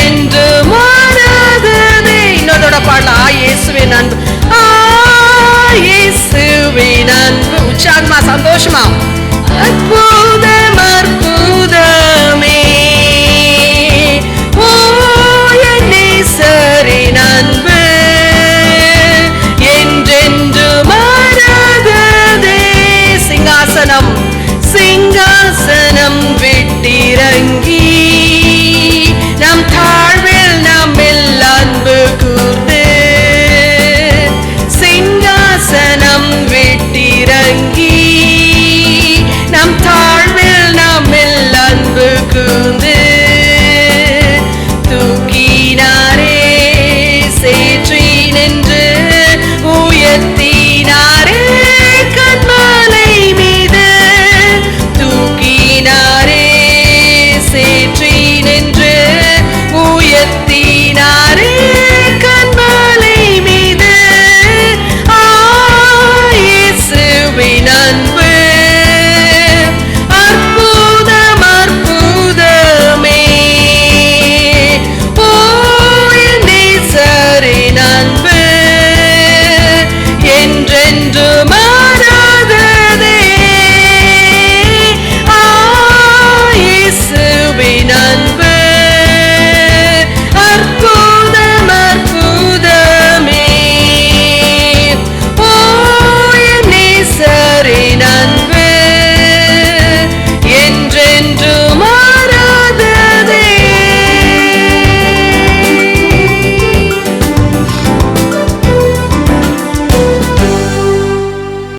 என்றென்று மாறாது இன்னொன்னோட பாடலாம் ஆ இயேசுவின் அன்பு. ஆ இயேசுவின் அன்பு. உச்சான்மா சந்தோஷமா. அற்புதம் அற்புதமே. ஓ என் ஈசரின் அன்பு. சிங்காசனம் விட்டிறங்கி.